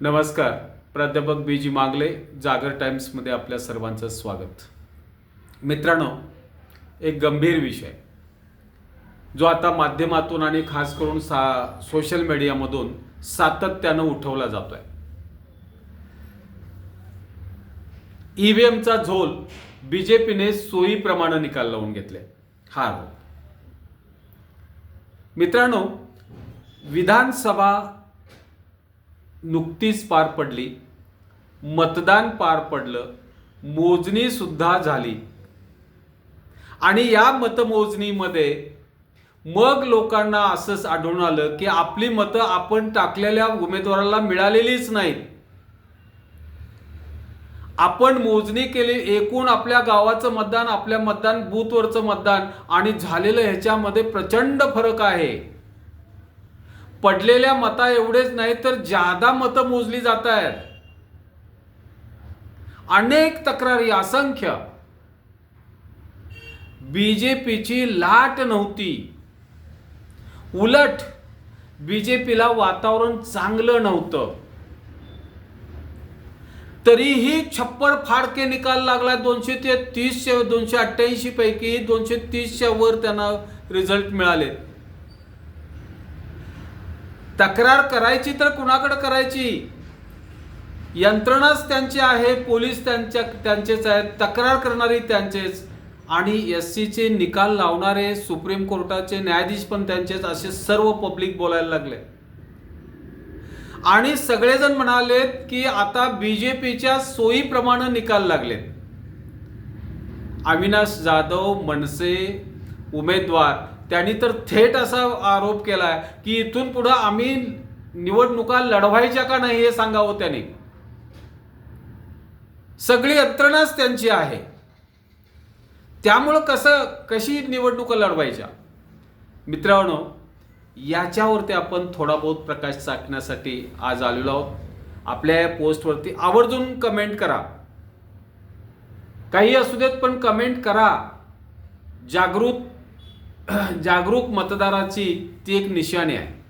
नमस्कार. प्राध्यापक बी जी मागले जागर टाइम्समध्ये आपल्या सर्वांचं स्वागत. मित्रांनो एक गंभीर विषय. जो आता माध्यमातून आणि खास करून सा सोशल मीडियामधून सातत्यानं उठवला जातोय. ईव्हीएमचा झोल बी जे पीने सोयीप्रमाणे निकाल लावून घेतले. हा मित्रांनो विधानसभा नुकतीच पार पडली. मतदान पार पडलं. मोजणीसुद्धा झाली. आणि या मतमोजणीमध्ये मग लोकांना असंच आढळून आलं की आपली मतं आपण टाकलेल्या उमेदवाराला मिळालेलीच नाहीत. आपण मोजणी केली एकूण आपल्या गावाचं मतदान आपल्या मतदान बूथवरचं मतदान आणि झालेलं ह्याच्यामध्ये प्रचंड फरक आहे. पडलेल्या मता एवढेच नाही तर जादा मतं मोजली जात आहेत अनेक तक्रारी असंख्य. बीजेपीची लाट नव्हती. उलट बीजेपीला वातावरण चांगलं नव्हतं. तरीही छप्पर फाडके निकाल लागला दोनशे ते तीसशे दोनशे अठ्ठ्याऐंशी पैकी दोनशे तीसच्या वर त्यांना रिझल्ट मिळाले. तक्रार करायची तर कुणाकडे करायची? यंत्रणाच त्यांची आहे पोलीस त्यांच्या त्यांचेच आहेत तक्रार करणारी त्यांचेच. आणि एस सीचे निकाल लावणारे सुप्रीम कोर्टाचे न्यायाधीश पण त्यांचेच असे सर्व पब्लिक बोलायला लागले. आणि सगळेजण म्हणालेत की आता बीजेपीच्या सोयीप्रमाणे निकाल लागलेत. अविनाश जाधव मनसे उमेदवार. त्यांनी तर थेट असा आरोप केला आहे की इथून पुढं आम्ही निवडणुका लढवायच्या का नाही हे सांगावं त्याने. सगळी यंत्रणाच त्यांची आहे. त्यामुळं कसं कशी निवडणुका लढवायच्या? मित्रांनो याच्यावरती आपण थोडा बहुत प्रकाश टाकण्यासाठी आज आलेलो आहोत. आपल्या या पोस्टवरती आवर्जून कमेंट करा. काही असू देत पण कमेंट करा. जागृत जागरूक मतदाराची ती एक निशाणी आहे.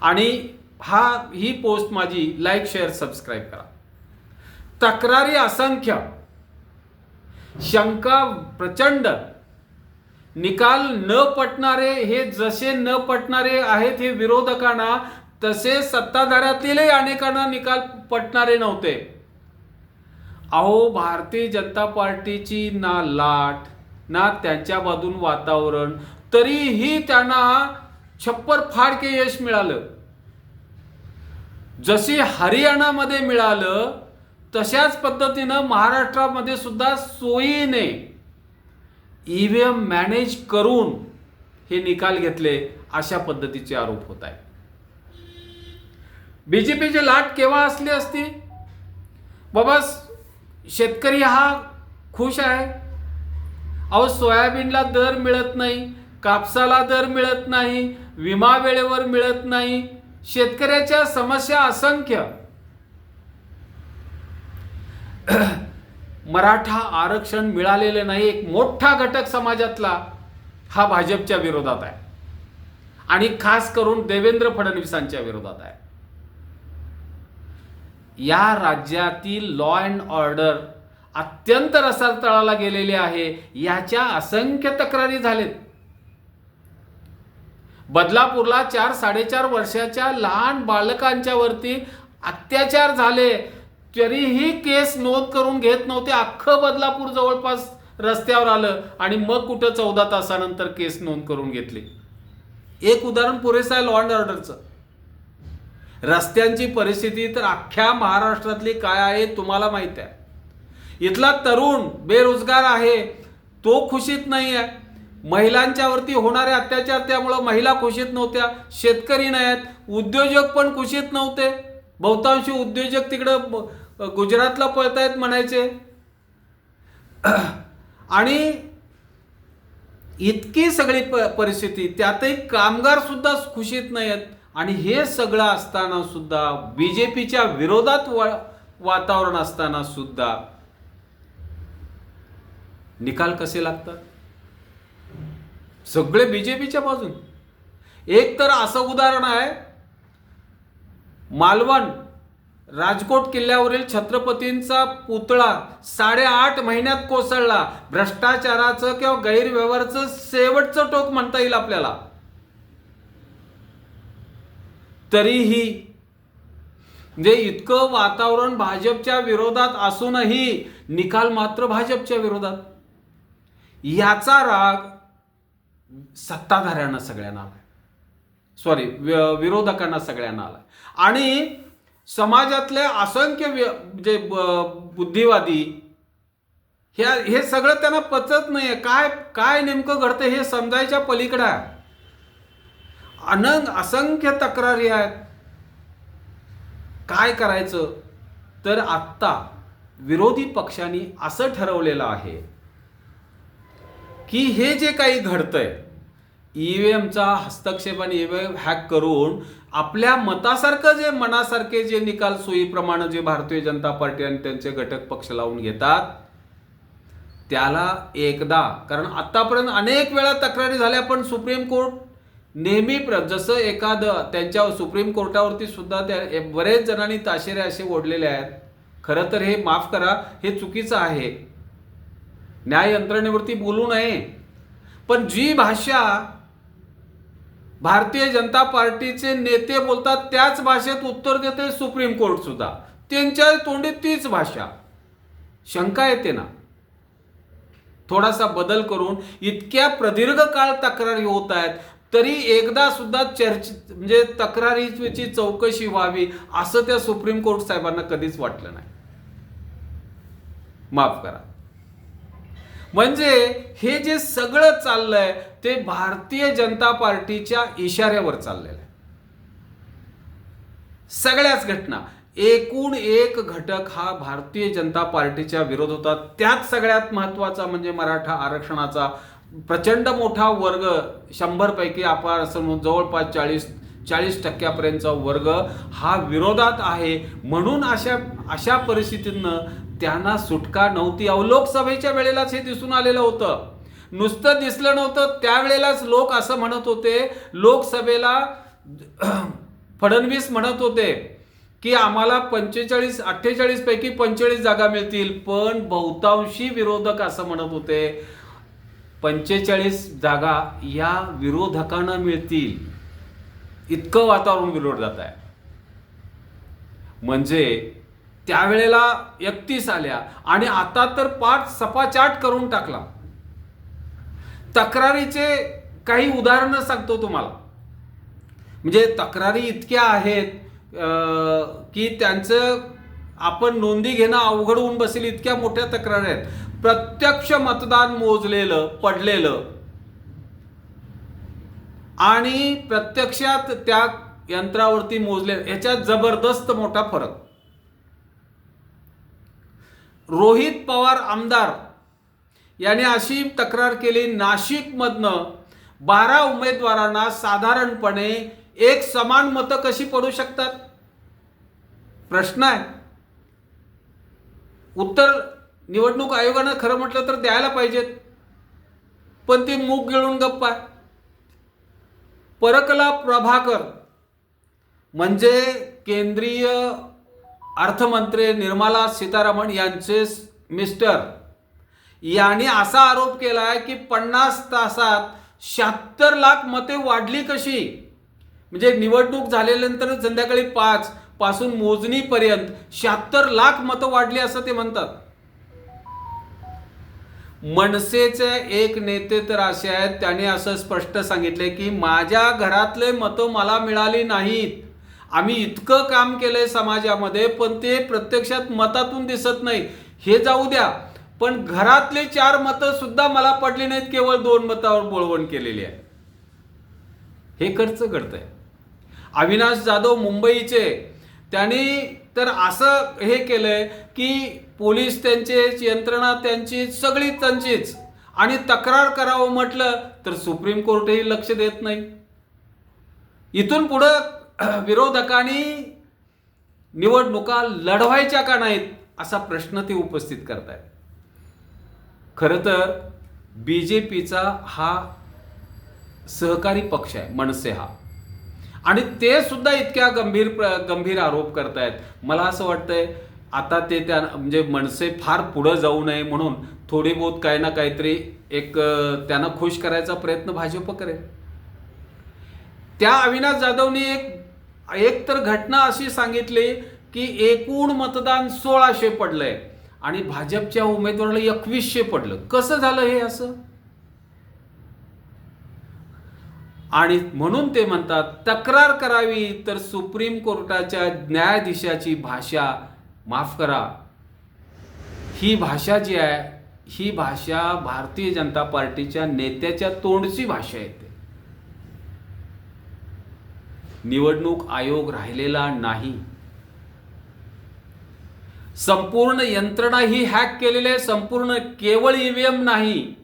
आणि हा ही पोस्ट माझी लाईक शेअर सबस्क्राईब करा. तक्रारी असंख्य. शंका प्रचंड. निकाल न पटणारे हे जसे न पटणारे आहेत हे विरोधकांना तसे सत्ताधाऱ्यातीलही अनेकांना निकाल पटणारे नव्हते. अहो भारतीय जनता पार्टीची ना लाट. ना त्यांच्या बाजून वातावरण तरीही त्यांना छप्पर फाडके यश मिळालं. जशी हरियाणामध्ये मिळालं तशाच पद्धतीनं महाराष्ट्रामध्ये सुद्धा सोयीने ईव्हीएम मॅनेज करून हे निकाल घेतले अशा पद्धतीचे आरोप होत आहे बीजेपीची लाट केव्हा असली असती? बाबा शेतकरी हा खुश आहे. अहो सोयाबीनला दर मिळत नाही कापसाला दर मिळत नाही विमा वेळेवर मिळत नाही. शेतकऱ्याच्या समस्या असंख्य. मराठा आरक्षण मिळालेले नाही एक मोठा घटक समाजातला हा भाजपच्या विरोधात आहे. आणि खास करून देवेंद्र फडणवीसांच्या विरोधात आहे. या राज्यातील लॉ अँड ऑर्डर अत्यंत रसातळाला गेलेले आहे याच्या असंख्य तक्रारी झालेत. बदलापूरला चार साडेचार वर्षाच्या लहान बालकांच्या वरती अत्याचार झाले. तरीही केस नोंद करून घेत नव्हते. अख्खं बदलापूर जवळपास रस्त्यावर आलं आणि मग कुठं चौदा तासानंतर केस नोंद करून घेतली. एक उदाहरण पुरेसं आहे लॉ अँड ऑर्डरचं रस्त्यांची परिस्थिती तर अख्ख्या महाराष्ट्रातली काय आहे तुम्हाला माहीत आहे. इथला तरुण बेरोजगार आहे तो खुशीत नाही आहे महिलांच्यावरती होणारे अत्याचार त्यामुळं महिला खुशीत नव्हत्या शेतकरी नाही आहेत उद्योजक पण खुशीत नव्हते. बहुतांशी उद्योजक तिकडं गुजरातला पळतायत म्हणायचे. आणि इतकी सगळी प परिस्थिती त्यातही कामगारसुद्धा खुशीत नाही आहेत आणि हे सगळं असताना सुद्धा पीच्या विरोधात वा वातावरण असताना सुद्धा निकाल कसे लागतात? सगळे बीजेपीच्या बाजून. एक तर असं उदाहरण आहे मालवण राजकोट किल्ल्यावरील छत्रपतींचा पुतळा साडेआठ महिन्यात कोसळला. भ्रष्टाचाराचं किंवा गैरव्यवहारचं शेवटचं टोक म्हणता येईल आपल्याला. तरीही म्हणजे इतकं वातावरण भाजपच्या विरोधात असूनही निकाल मात्र भाजपच्या विरोधात. याचा राग सत्ताधाऱ्यांना सगळ्यांना आलाय. सॉरी विरोधकांना सगळ्यांना आलाय. आणि समाजातले असंख्य व्य- ब- बुद्धिवादी ह्या हे सगळं त्यांना पचत नाहीये. काय काय नेमकं घडतं हे समजायच्या पलीकडे आहे. अनंत असंख्य तक्रारी आहेत. काय करायचं? तर आत्ता विरोधी पक्षांनी असं ठरवलेलं आहे की हे जे काही घडतंय ईव्हीएमचा हस्तक्षेप आणि ईव्हीएम हॅक करून आपल्या मतासारखं जे मनासारखे जे निकाल सोयीप्रमाणे जे भारतीय जनता पार्टी आणि त्यांचे घटक पक्ष लावून घेतात त्याला एकदा कारण आतापर्यंत अनेक वेळा तक्रारी झाल्या पण सुप्रीम कोर्ट नेहमी प्र जसं एखादं त्यांच्या सुप्रीम कोर्टावरती सुद्धा त्या बरेच जणांनी ताशेरे असे ओढलेले आहेत. खरं तर हे माफ करा हे चुकीचं आहे. न्याय यंत्रणेवरती बोलू नये. पण जी भाषा भारतीय जनता पार्टीचे नेते बोलतात त्याच भाषेत उत्तर देते सुप्रीम कोर्ट सुद्धा. त्यांच्या तोंडी तीच भाषा. शंका येते ना. थोडासा बदल करून इतक्या प्रदीर्घ काळ तक्रारी होत आहेत तरी एकदा सुद्धा चर्च म्हणजे तक्रारीची चौकशी व्हावी असं त्या सुप्रीम कोर्ट साहेबांना कधीच वाटलं नाही. माफ करा. म्हणजे हे जे सगळं चाललंय ते भारतीय जनता पार्टीच्या इशाऱ्यावर चाललेलं आहे. सगळ्याच घटना. एकूण एक घटक हा भारतीय जनता पार्टीच्या विरोध होता. त्यात सगळ्यात महत्त्वाचा म्हणजे मराठा आरक्षणाचा. प्रचंड मोठा वर्ग शंभरपैकी आपण असं जवळपास चाळीस चाळीस टक्क्यापर्यंतचा वर्ग हा विरोधात आहे. म्हणून अशा अशा परिस्थितीनं त्यांना सुटका नव्हती. अहो लोकसभेच्या वेळेलाच हे दिसून आलेलं होतं. नुसतं दिसलं नव्हतं. त्यावेळेलाच लोक असं म्हणत होते. लोकसभेला फडणवीस म्हणत होते की आम्हाला पंचेचाळीस अठ्ठेचाळीस पैकी पंचेचाळीस जागा मिळतील. पण बहुतांशी विरोधक असं म्हणत होते पंचेचाळीस जागा या विरोधकांना मिळतील. इतकं वातावरण विरोधात आहे. म्हणजे त्यावेळेला एकतीस आल्या. आणि आता तर पाच सपाचाट करून टाकला. तक्रारीचे काही उदाहरणं सांगतो तुम्हाला. म्हणजे तक्रारी इतक्या आहेत की त्यांचं आपण नोंदी घेणं अवघड होऊन बसेल इतक्या मोठ्या तक्रारी आहेत. प्रत्यक्ष मतदान मोजलेलं पडलेलं. आणि प्रत्यक्षात त्या यंत्रावरती मोजले याच्यात जबरदस्त मोठा फरक. रोहित पवार आमदार याने अशी तक्रार केली नाशिकमधनं बारा उमेदवारांना साधारणपणे एक समान मतं कशी पडू शकतात? प्रश्न आहे. उत्तर निवडणूक आयोगानं खरं म्हटलं तर द्यायला पाहिजेत. पण ती मूग गिळून गप्पा आहे. परकला प्रभाकर म्हणजे केंद्रीय अर्थमंत्री निर्मला सीतारामन यांचे मिस्टर यांनी असा आरोप केला आहे की पन्नास तासात शहात्तर लाख मते वाढली कशी? म्हणजे निवडणूक झाल्यानंतर संध्याकाळी पाच पासून मोजणीपर्यंत शहात्तर लाख मतं वाढली असं ते म्हणतात. मनसेचे एक नेते तर असे आहेत त्याने असं स्पष्ट सांगितले की माझ्या घरातले मतं मला मिळाली नाहीत. आम्ही इतकं काम केलंय समाजामध्ये पण ते प्रत्यक्षात मतातून दिसत नाही. हे जाऊ द्या. पण घरातले चार मतं सुद्धा मला पडली नाहीत केवळ दोन मतावर बोळवण केलेली आहे. हे खर्च घडतंय. अविनाश जाधव मुंबईचे त्यांनी तर असं हे केलंय की पोलीस त्यांचेच यंत्रणा त्यांची सगळी त्यांचीच. आणि तक्रार करावं म्हटलं तर सुप्रीम कोर्टही लक्ष देत नाही. इथून पुढं विरोधकांनी निवडणुका लढवायच्या का नाहीत असा प्रश्न ते उपस्थित करतायत. खरं तर बी जे पीचा हा सहकारी पक्ष आहे मनसे हा. आणि ते सुद्धा इतक्या गंभीर प्र- गंभीर आरोप करतायत. मला असं वाटतंय आता ते त्या म्हणजे मनसे फार पुढं जाऊ नये म्हणून थोडी बहुत काही ना काहीतरी एक त्यांना खुश करायचा प्रयत्न भाजप करेल त्या अविनाश जाधवनी एक एक तर घटना अशी सांगितली की एकूण मतदान सोळाशे पडलंय आणि भाजपच्या उमेदवाराला एकवीसशे पडलं. कसं झालं हे असं? आणि म्हणून ते म्हणतात तक्रार करावी तर सुप्रीम कोर्टाच्या न्यायाधीशाची भाषा माफ करा. ही भाषा जी आहे ही भाषा भारतीय जनता पार्टीच्या नेत्याच्या तोंडची भाषा येते निवडणूक आयोग राहिलेला नाही. संपूर्ण यंत्रणा ही हॅक केलेली आहे संपूर्ण केवळ ईव्हीएम नाही.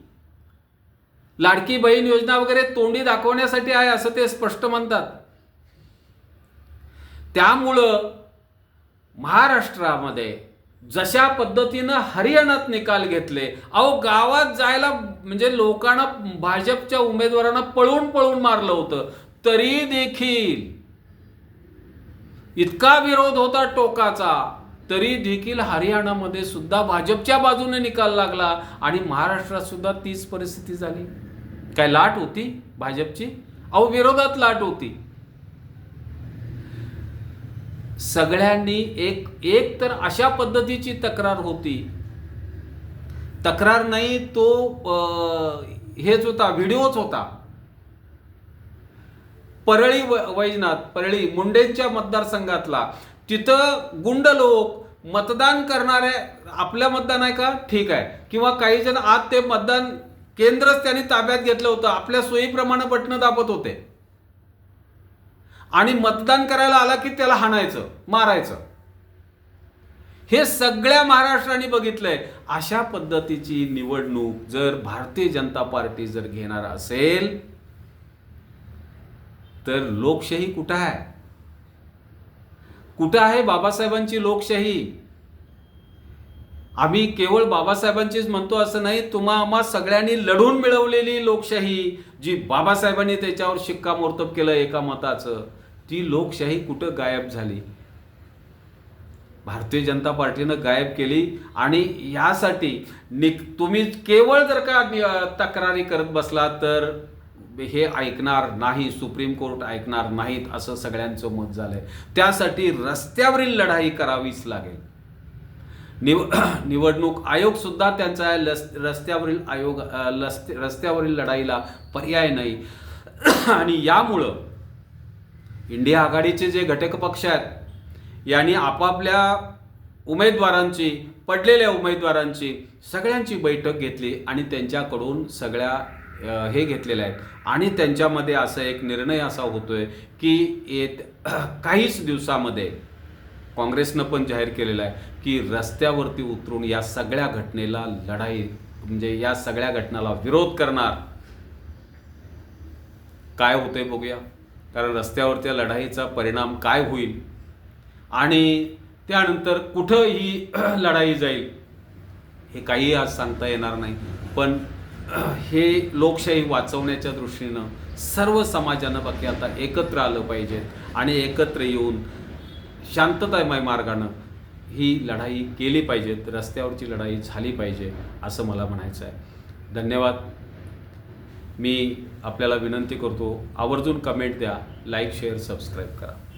लाडकी बहीण योजना वगैरे तोंडी दाखवण्यासाठी आहे असं ते स्पष्ट म्हणतात. त्यामुळं महाराष्ट्रामध्ये जशा पद्धतीनं हरियाणात निकाल घेतले अहो गावात जायला म्हणजे लोकांना भाजपच्या उमेदवारांना पळून पळून मारलं होतं. तरी देखील इतका विरोध होता टोकाचा तरी देखील हरियाणामध्ये सुद्धा भाजपच्या बाजूने निकाल लागला आणि महाराष्ट्रात सुद्धा तीच परिस्थिती झाली. काय लाट होती भाजपची? अहो विरोधात लाट होती. सगळ्यांनी एक एक तर अशा पद्धतीची तक्रार होती. तक्रार नाही तो हेच होता व्हिडिओच होता. परळी व- वैजनाथ परळी मुंडेंच्या मतदारसंघातला. तिथं गुंड लोक मतदान करणारे आपल्या मतदान आहे का? ठीक आहे. किंवा काही जण आज ते मतदान केंद्रच त्यांनी ताब्यात घेतलं होतं. आपल्या सोयीप्रमाणे बटणं दाबत होते. आणि मतदान करायला आला की त्याला हाणायचं मारायचं. हे सगळ्या महाराष्ट्राने बघितलंय. अशा पद्धतीची निवडणूक जर भारतीय जनता पार्टी जर घेणार असेल तर लोकशाही कुठं आहे? कुठं आहे बाबासाहेबांची लोकशाही? आम्ही केवळ बाबासाहेबांचीच म्हणतो असं नाही तुम्हा आम्हा सगळ्यांनी लढून मिळवलेली लोकशाही जी बाबासाहेबांनी त्याच्यावर शिक्कामोर्तब केलं एका मताचं ती लोकशाही कुठं गायब झाली? भारतीय जनता पार्टीनं गायब केली आणि यासाठी निक तुम्ही केवळ जर का तक्रारी करत बसला तर हे ऐकणार नाही सुप्रीम कोर्ट ऐकणार नाहीत असं सगळ्यांचं मत झालंय. त्यासाठी रस्त्यावरील लढाई करावीच लागेल. निव निवडणूक आयोग सुद्धा त्यांचा लस रस्त्यावरील आयोग लस्ते रस्त्यावरील लढाईला पर्याय नाही. आणि यामुळं इंडिया आघाडीचे जे घटक पक्ष आहेत यांनी आपापल्या उमेदवारांची पडलेल्या उमेदवारांची सगळ्यांची बैठक घेतली आणि त्यांच्याकडून सगळ्या हे घेतलेलं आहेत. आणि त्यांच्यामध्ये असं एक निर्णय असा होतोय की येत काहीच दिवसामध्ये काँग्रेसनं पण जाहीर केलेलं आहे की रस्त्यावरती उतरून या सगळ्या घटनेला लढाई म्हणजे या सगळ्या घटनाला विरोध करणार. काय होतंय बघूया. कारण रस्त्यावरच्या लढाईचा परिणाम काय होईल? आणि त्यानंतर कुठं ही लढाई जाईल हे काही आज सांगता येणार नाही. पण हे लोकशाही वाचवण्याच्या दृष्टीनं सर्व समाजानं बाकी आता एकत्र आलं पाहिजे आणि एकत्र येऊन शांततामय मार्गानं ही लढाई केली पाहिजे रस्त्यावरची लढाई झाली पाहिजे असं मला म्हणायचं आहे. धन्यवाद. मी आपल्याला विनंती करतो आवर्जून कमेंट द्या लाईक शेअर सबस्क्राईब करा.